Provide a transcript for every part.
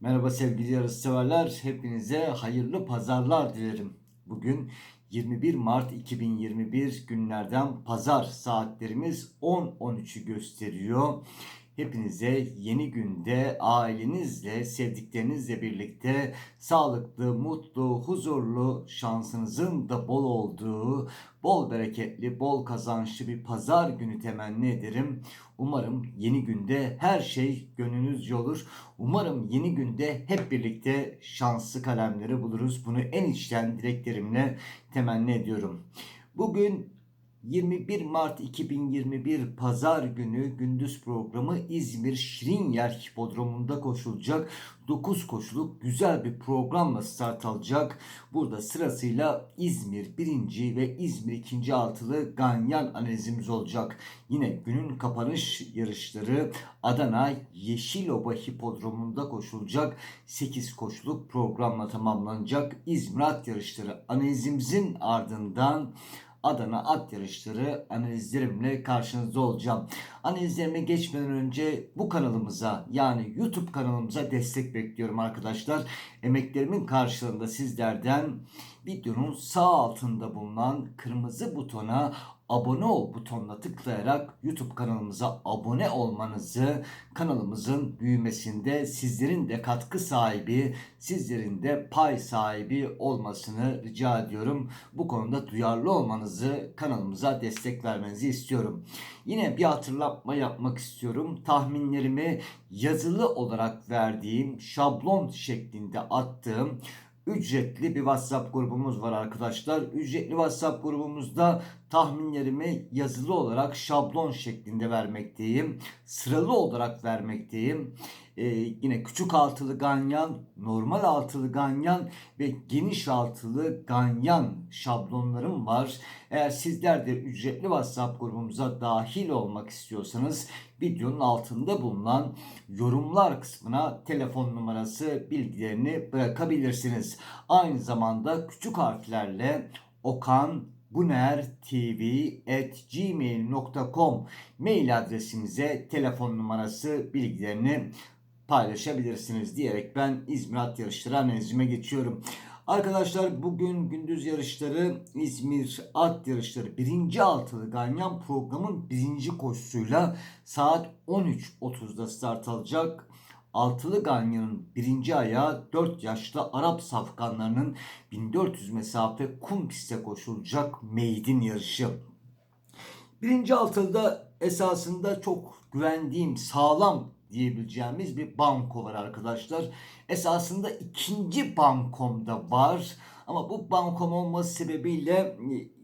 Merhaba sevgili yarışseverler. Hepinize hayırlı pazarlar dilerim. Bugün 21 Mart 2021 günlerden pazar saatlerimiz 10.13'ü gösteriyor. Hepinize yeni günde ailenizle, sevdiklerinizle birlikte sağlıklı, mutlu, huzurlu, şansınızın da bol olduğu, bol bereketli, bol kazançlı bir pazar günü temenni ederim. Umarım yeni günde her şey gönlünüzce olur. Umarım yeni günde hep birlikte şanslı kalemleri buluruz. Bunu en içten dileklerimle temenni ediyorum. Bugün 21 Mart 2021 Pazar günü gündüz programı İzmir Şirinyer Hipodromu'nda koşulacak. 9 koşuluk güzel bir programla start alacak. Burada sırasıyla İzmir 1. ve İzmir 2. altılı ganyan analizimiz olacak. Yine günün kapanış yarışları Adana Yeşiloba Hipodromu'nda koşulacak. 8 koşuluk programla tamamlanacak. İzmir at yarışları analizimizin ardından Adana at yarışları analizlerimle karşınızda olacağım. Analizlerime geçmeden önce bu kanalımıza yani YouTube kanalımıza destek bekliyorum arkadaşlar. Emeklerimin karşılığında sizlerden videonun sağ altında bulunan kırmızı butona abone ol butonuna tıklayarak YouTube kanalımıza abone olmanızı, kanalımızın büyümesinde sizlerin de katkı sahibi, sizlerin de pay sahibi olmasını rica ediyorum. Bu konuda duyarlı olmanızı, kanalımıza destek vermenizi istiyorum. Yine bir hatırlatma yapmak istiyorum. Tahminlerimi yazılı olarak verdiğim, şablon şeklinde attığım ücretli bir WhatsApp grubumuz var arkadaşlar. Ücretli WhatsApp grubumuzda tahminlerimi yazılı olarak şablon şeklinde vermekteyim. Sıralı olarak vermekteyim. Ee, yine küçük altılı ganyan, normal altılı ganyan ve geniş altılı ganyan şablonlarım var. Eğer sizler de ücretli WhatsApp grubumuza dahil olmak istiyorsanız videonun altında bulunan yorumlar kısmına telefon numarası bilgilerini bırakabilirsiniz. Aynı zamanda küçük harflerle Okan gunertv@gmail.com mail adresimize telefon numarası bilgilerini paylaşabilirsiniz diyerek ben İzmir At Yarışları analizime geçiyorum. Arkadaşlar bugün gündüz yarışları İzmir At Yarışları 1. altılı ganyan programın 1. koşusuyla saat 13.30'da start alacak. Altılı Ganyan'ın birinci ayağı 4 yaşlı Arap safkanlarının 1400 mesafe kum piste koşulacak meydin yarışı. Birinci altılıda esasında çok güvendiğim sağlam diyebileceğimiz bir banko var arkadaşlar. Esasında ikinci bankom da var. Ama bu bankom olması sebebiyle e,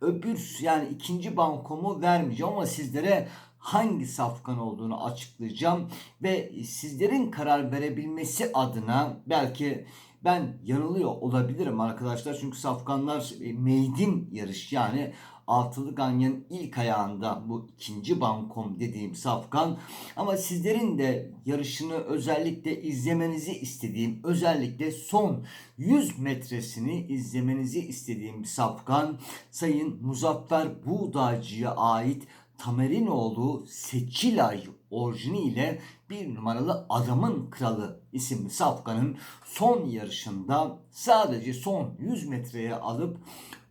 öbür yani ikinci bankomu vermeyeceğim ama sizlere hangi safkan olduğunu açıklayacağım ve sizlerin karar verebilmesi adına belki ben yanılıyor olabilirim arkadaşlar çünkü safkanlar e, meydin yarış yani altılı ganyanın ilk ayağında bu ikinci bankom dediğim safkan. Ama sizlerin de yarışını özellikle izlemenizi istediğim özellikle son 100 metresini izlemenizi istediğim safkan Sayın Muzaffer Buğdaycı'ya ait Tamerinoğlu Seçilay orijini ile bir numaralı Adamın Kralı isimli safkanın son yarışında sadece son 100 metreye alıp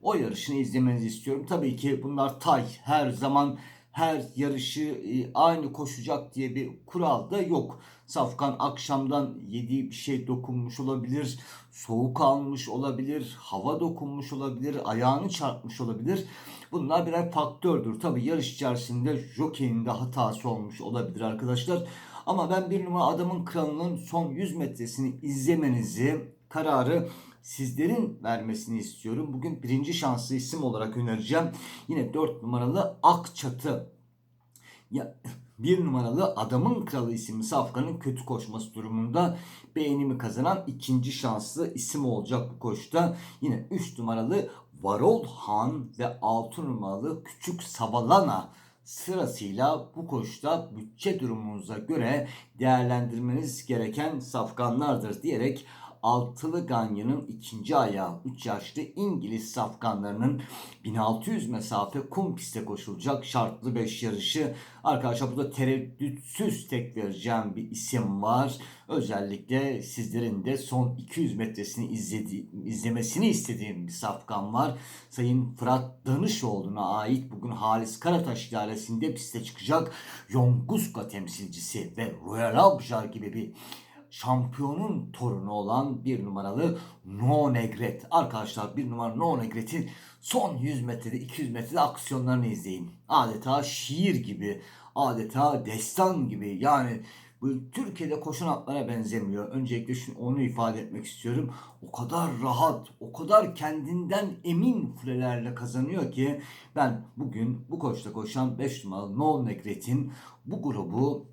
o yarışını izlemenizi istiyorum. Tabii ki bunlar tay her zaman her yarışı e, aynı koşacak diye bir kural da yok. Safkan akşamdan yediği bir şey dokunmuş olabilir, soğuk almış olabilir, hava dokunmuş olabilir, ayağını çarpmış olabilir. Bunlar birer faktördür. Tabi yarış içerisinde jockey'in de hatası olmuş olabilir arkadaşlar. Ama ben bir numara adamın kralının son 100 metresini izlemenizi kararı sizlerin vermesini istiyorum. Bugün birinci şanslı isim olarak önereceğim. Yine 4 numaralı Akçatı. Ya bir numaralı Adamın Kralı isimli safkanın kötü koşması durumunda beğenimi kazanan ikinci şanslı isim olacak bu koşta. Yine 3 numaralı Varol Han ve 6 numaralı Küçük Savalana sırasıyla bu koşta bütçe durumunuza göre değerlendirmeniz gereken safkanlardır diyerek Altılı Ganyan'ın ikinci ayağı 3 yaşlı İngiliz safkanlarının 1600 mesafe kum piste koşulacak şartlı 5 yarışı. Arkadaşlar burada tereddütsüz tek vereceğim bir isim var. Özellikle sizlerin de son 200 metresini izledi, izlemesini istediğim bir safkan var. Sayın Fırat Danışoğlu'na ait bugün Halis Karataş idaresinde piste çıkacak Yonguska temsilcisi ve Royal Abjar gibi bir şampiyonun torunu olan bir numaralı No Negret. Arkadaşlar bir numara No Negret'in son 100 metrede 200 metrede aksiyonlarını izleyin. Adeta şiir gibi, adeta destan gibi yani bu Türkiye'de koşan atlara benzemiyor. Öncelikle şunu onu ifade etmek istiyorum. O kadar rahat, o kadar kendinden emin fulelerle kazanıyor ki ben bugün bu koşta koşan 5 numaralı No Negret'in bu grubu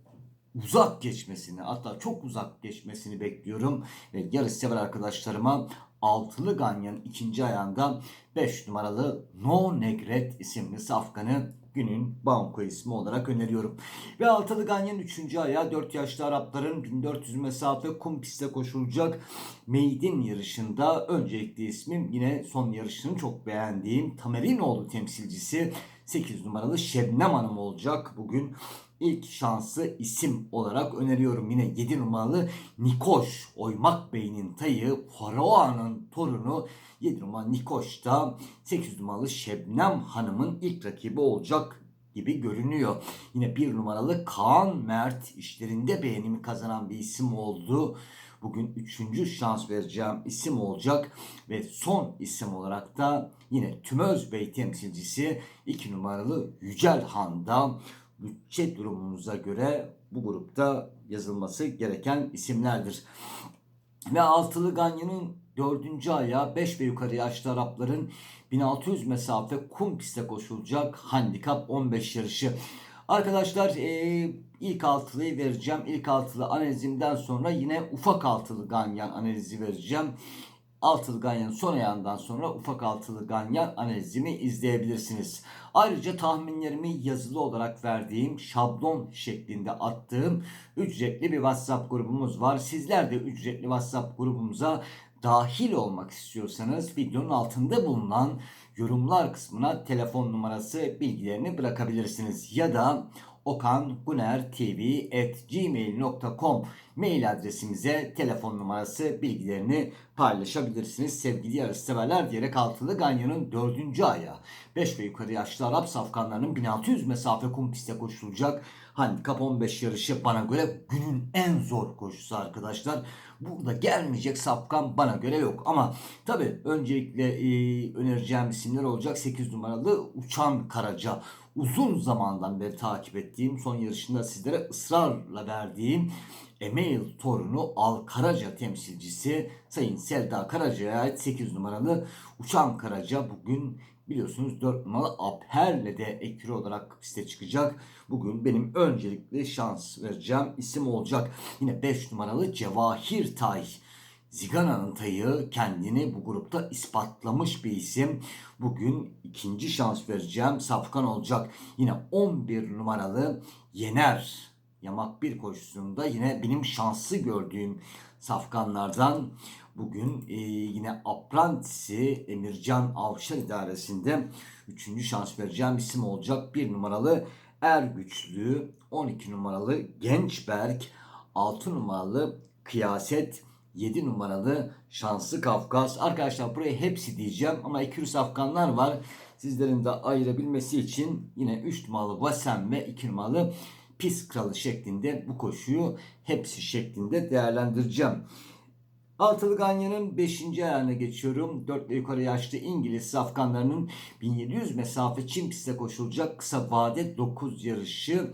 uzak geçmesini hatta çok uzak geçmesini bekliyorum. Ve yarış sever arkadaşlarıma altılı ganyanın ikinci ayağında 5 numaralı No Negret isimli safkanı günün banko ismi olarak öneriyorum. Ve altılı ganyanın üçüncü ayağı 4 yaşlı Arapların 1400 mesafe kum pistte koşulacak Meydin yarışında öncelikli ismim yine son yarışını çok beğendiğim Tamerinoğlu temsilcisi 8 numaralı Şebnem Hanım olacak. Bugün ilk şansı isim olarak öneriyorum. Yine 7 numaralı Nikoş Oymak Bey'in tayı Farao'nun torunu 7 numaralı Nikoş da 8 numaralı Şebnem Hanım'ın ilk rakibi olacak gibi görünüyor. Yine bir numaralı Kaan Mert işlerinde beğenimi kazanan bir isim oldu. Bugün üçüncü şans vereceğim isim olacak ve son isim olarak da yine Tümöz Bey temsilcisi 2 numaralı Yücel Han'da bütçe durumunuza göre bu grupta yazılması gereken isimlerdir. Ve altılı Ganyan'ın dördüncü ayağı 5 ve yukarı yaşlı Arapların 1600 mesafe kum piste koşulacak handikap 15 yarışı. Arkadaşlar ee, ilk altılıyı vereceğim. İlk altılı analizimden sonra yine ufak altılı ganyan analizi vereceğim. Altılı ganyanın son ayağından sonra ufak altılı ganyan analizimi izleyebilirsiniz. Ayrıca tahminlerimi yazılı olarak verdiğim şablon şeklinde attığım ücretli bir WhatsApp grubumuz var. Sizler de ücretli WhatsApp grubumuza dahil olmak istiyorsanız videonun altında bulunan yorumlar kısmına telefon numarası bilgilerini bırakabilirsiniz. Ya da okangunertv.gmail.com mail adresimize telefon numarası bilgilerini paylaşabilirsiniz. Sevgili yarışseverler diyerek altılı Ganyan'ın dördüncü ayağı 5 ve yukarı yaşlı Arap safkanlarının 1600 mesafe kum piste koşulacak handikap 15 yarışı bana göre günün en zor koşusu arkadaşlar. Burada gelmeyecek safkan bana göre yok. Ama tabi öncelikle e, önereceğim isimler olacak. 8 numaralı Uçan Karaca. Uzun zamandan beri takip ettiğim son yarışında sizlere ısrarla verdiğim Email torunu Al Karaca temsilcisi Sayın Selda Karaca'ya ait 8 numaralı Uçan Karaca bugün biliyorsunuz 4 numaralı Abher'le de ekürü olarak piste çıkacak. Bugün benim öncelikli şans vereceğim isim olacak. Yine 5 numaralı Cevahir Tay. Zigana'nın tayı kendini bu grupta ispatlamış bir isim. Bugün ikinci şans vereceğim safkan olacak. Yine 11 numaralı Yener. Yamak bir koşusunda yine benim şanslı gördüğüm safkanlardan bugün e, yine Apprentice'i Emircan Avşar idaresinde 3. şans vereceğim isim olacak. 1 numaralı Ergüçlü, 12 numaralı Gençberk, 6 numaralı Kıyaset, 7 numaralı Şanslı Kafkas. Arkadaşlar buraya hepsi diyeceğim ama 200 Afganlar var. Sizlerin de ayırabilmesi için yine 3 numaralı Vasem ve 2 numaralı Pis Kralı şeklinde bu koşuyu hepsi şeklinde değerlendireceğim. Altılı Ganyan'ın 5. ayağına geçiyorum. 4 ve yukarı yaşlı İngiliz Afganlarının 1700 mesafe çim piste koşulacak kısa vade 9 yarışı.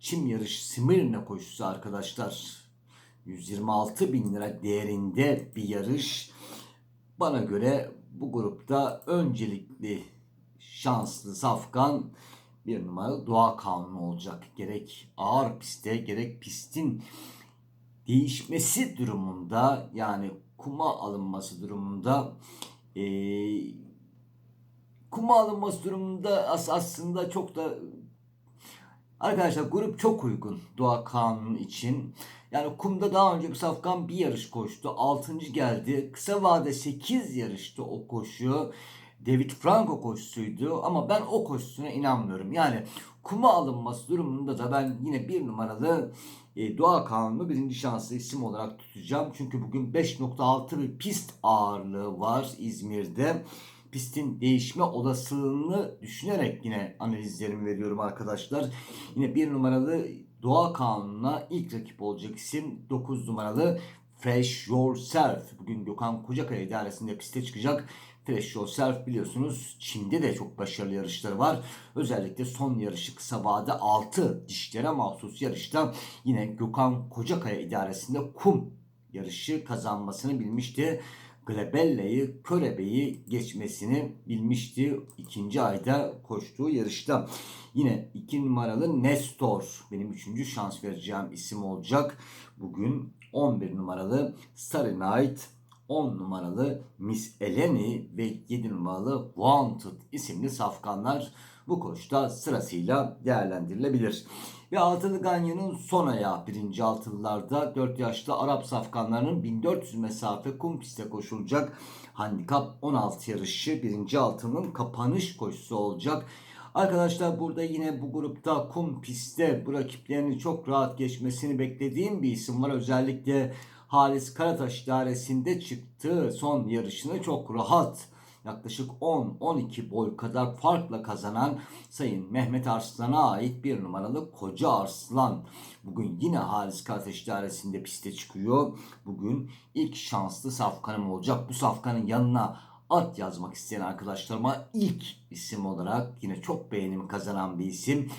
Çim yarışı Simirne koşusu arkadaşlar. 126 bin lira değerinde bir yarış. Bana göre bu grupta öncelikli şanslı safkan bir numaralı doğa kanunu olacak. Gerek ağır pistte gerek pistin değişmesi durumunda yani kuma alınması durumunda e, kuma alınması durumunda as aslında çok da arkadaşlar grup çok uygun Doğa Kanunu için. Yani kumda daha önce bir safkan bir yarış koştu. 6. geldi. Kısa vade 8 yarıştı o koşu. David Franco koşusuydu ama ben o koşusuna inanmıyorum. Yani kuma alınması durumunda da ben yine bir numaralı e, Doğa Kanunu birinci şanslı isim olarak tutacağım. Çünkü bugün 5.6 bir pist ağırlığı var İzmir'de. Pistin değişme olasılığını düşünerek yine analizlerimi veriyorum arkadaşlar. Yine bir numaralı Doğa Kanunu'na ilk rakip olacak isim 9 numaralı Fresh Yourself. Bugün Gökhan Kocakaya idaresinde piste çıkacak. Fresh Yourself biliyorsunuz Çin'de de çok başarılı yarışları var. Özellikle son yarışı kısa vade 6 dişlere mahsus yarışta yine Gökhan Kocakaya idaresinde kum yarışı kazanmasını bilmişti. Glabella'yı, Körebe'yi geçmesini bilmişti ikinci ayda koştuğu yarışta. Yine iki numaralı Nestor benim üçüncü şans vereceğim isim olacak. Bugün 11 numaralı Starry Night 10 numaralı Miss Eleni ve 7 numaralı Wanted isimli safkanlar bu koşta sırasıyla değerlendirilebilir. Ve altılı Ganyan'ın son ayağı birinci altılılarda 4 yaşlı Arap safkanlarının 1400 mesafe kum pistte koşulacak. Handikap 16 yarışı birinci altının kapanış koşusu olacak. Arkadaşlar burada yine bu grupta kum pistte bu rakiplerini çok rahat geçmesini beklediğim bir isim var. Özellikle Halis Karataş idaresinde çıktığı son yarışını çok rahat yaklaşık 10-12 boy kadar farkla kazanan Sayın Mehmet Arslan'a ait bir numaralı Koca Arslan. Bugün yine Halis Karataş idaresinde piste çıkıyor. Bugün ilk şanslı safkanım olacak. Bu safkanın yanına at yazmak isteyen arkadaşlarıma ilk isim olarak yine çok beğenimi kazanan bir isim.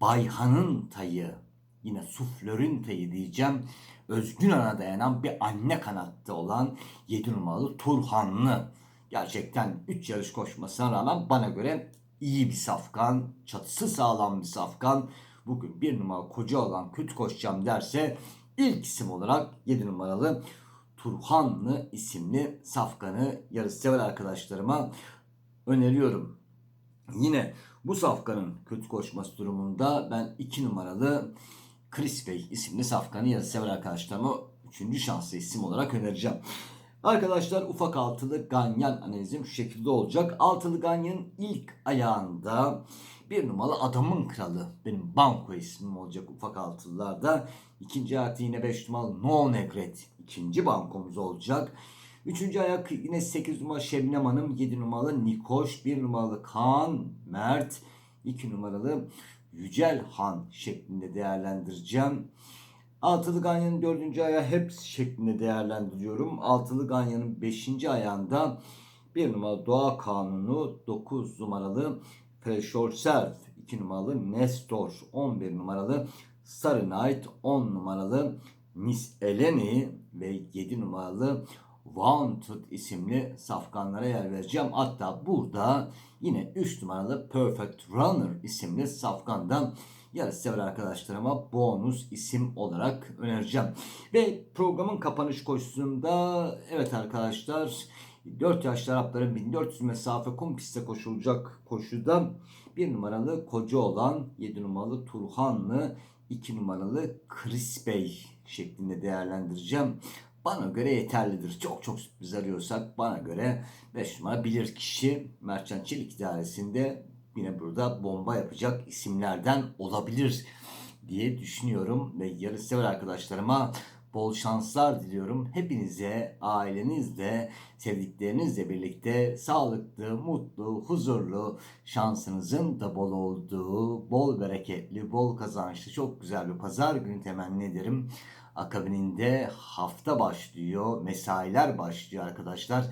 Bayhan'ın tayı. Yine suflörün tayı diyeceğim. Özgün ana dayanan bir anne kanatta olan 7 numaralı Turhanlı. Gerçekten 3 yarış koşmasına rağmen bana göre iyi bir safkan, çatısı sağlam bir safkan. Bugün bir numara koca olan kötü koşacağım derse ilk isim olarak 7 numaralı Turhanlı isimli safkanı yarış sever arkadaşlarıma öneriyorum. Yine bu safkanın kötü koşması durumunda ben 2 numaralı Chris Bey isimli safkanı yarış sever arkadaşlarıma 3. şanslı isim olarak önereceğim. Arkadaşlar ufak altılı ganyan analizim şu şekilde olacak. Altılı ganyanın ilk ayağında bir numaralı adamın kralı. Benim banko ismim olacak ufak altılılarda. İkinci ayakta yine 5 numaralı No Negret. ikinci bankomuz olacak. Üçüncü ayak yine 8 numaralı Şebnem Hanım. 7 numaralı Nikoş. 1 numaralı Kaan Mert. 2 numaralı Yücel Han şeklinde değerlendireceğim. Altılı Ganyan'ın dördüncü ayağı hep şeklinde değerlendiriyorum. Altılı Ganyan'ın beşinci ayağında bir numaralı Doğa Kanunu, 9 numaralı Self, 2 numaralı Nestor, 11 numaralı Starry Night, 10 numaralı Miss Eleni ve 7 numaralı Wanted isimli safkanlara yer vereceğim. Hatta burada yine 3 numaralı Perfect Runner isimli safkandan yarış sever arkadaşlarıma bonus isim olarak önereceğim. Ve programın kapanış koşusunda evet arkadaşlar 4 yaşlı Arapların 1400 mesafe kum pistte koşulacak koşuda 1 numaralı koca olan 7 numaralı Turhanlı 2 numaralı Chris Bey şeklinde değerlendireceğim. Bana göre yeterlidir. Çok çok sürpriz arıyorsak bana göre 5 numara bilir kişi Merchant Çelik idaresinde yine burada bomba yapacak isimlerden olabilir diye düşünüyorum ve yarışsever arkadaşlarıma bol şanslar diliyorum. Hepinize ailenizle, sevdiklerinizle birlikte sağlıklı, mutlu, huzurlu, şansınızın da bol olduğu, bol bereketli, bol kazançlı, çok güzel bir pazar günü temenni ederim. Akabininde hafta başlıyor, mesailer başlıyor arkadaşlar.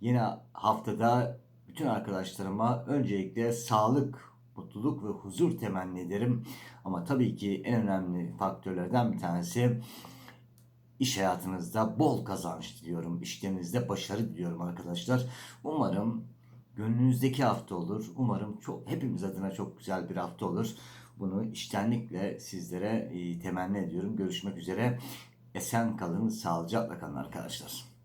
Yine haftada bütün arkadaşlarıma öncelikle sağlık, mutluluk ve huzur temenni ederim. Ama tabii ki en önemli faktörlerden bir tanesi iş hayatınızda bol kazanç diliyorum. İşlerinizde başarı diliyorum arkadaşlar. Umarım gönlünüzdeki hafta olur. Umarım çok hepimiz adına çok güzel bir hafta olur. Bunu iştenlikle sizlere e, temenni ediyorum. Görüşmek üzere. Esen kalın, sağlıcakla kalın arkadaşlar.